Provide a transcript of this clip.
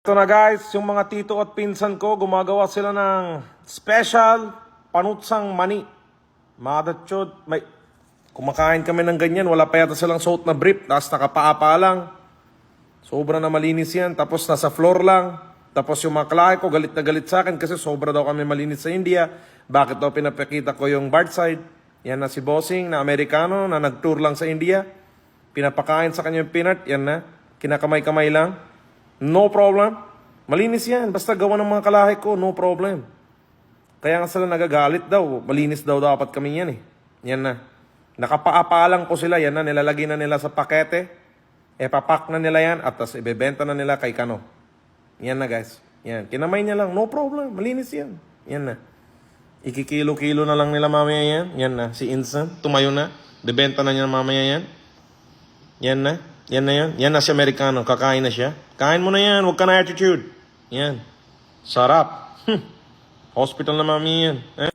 Ito na guys, yung mga tito at pinsan ko, gumagawa sila ng special panutsang mani. Mga chod, may kumakain kami ng ganyan, wala pa yata silang suot na brief, tapos nakapaapa lang. Sobra na malinis yan, tapos nasa floor lang. Tapos yung mga klase ko, galit na galit sa akin kasi sobra daw kami malinis sa India. Bakit daw pinapakita ko yung bar side? Yan na si Bossing na Amerikano na nag-tour lang sa India. Pinapakain sa kanya yung peanut, yan na. Kinakamay-kamay lang. No problem. Malinis yan. Basta gawa ng mga kalahi ko, no problem. Kaya nga sila nagagalit daw. Malinis daw dapat kami yan eh. Yan na. Nakapaapalang ko sila. Yan na. Nilalagay na nila sa pakete. E papak na nila yan at tas ibebenta na nila kay Kano. Yan na guys. Yan. Kinamay niya lang. No problem. Malinis yan. Yan na. Ikikilo-kilo na lang nila mamaya yan. Yan na. Si Insan. Tumayo na. Bebenta na niya mamaya yan. Yan na. Yan na yan. Yan na si Amerikano. Kakain na siya. Kain mo na yan. Huwag ka na attitude. Yan. Sarap. Hospital na mami yan. Eh?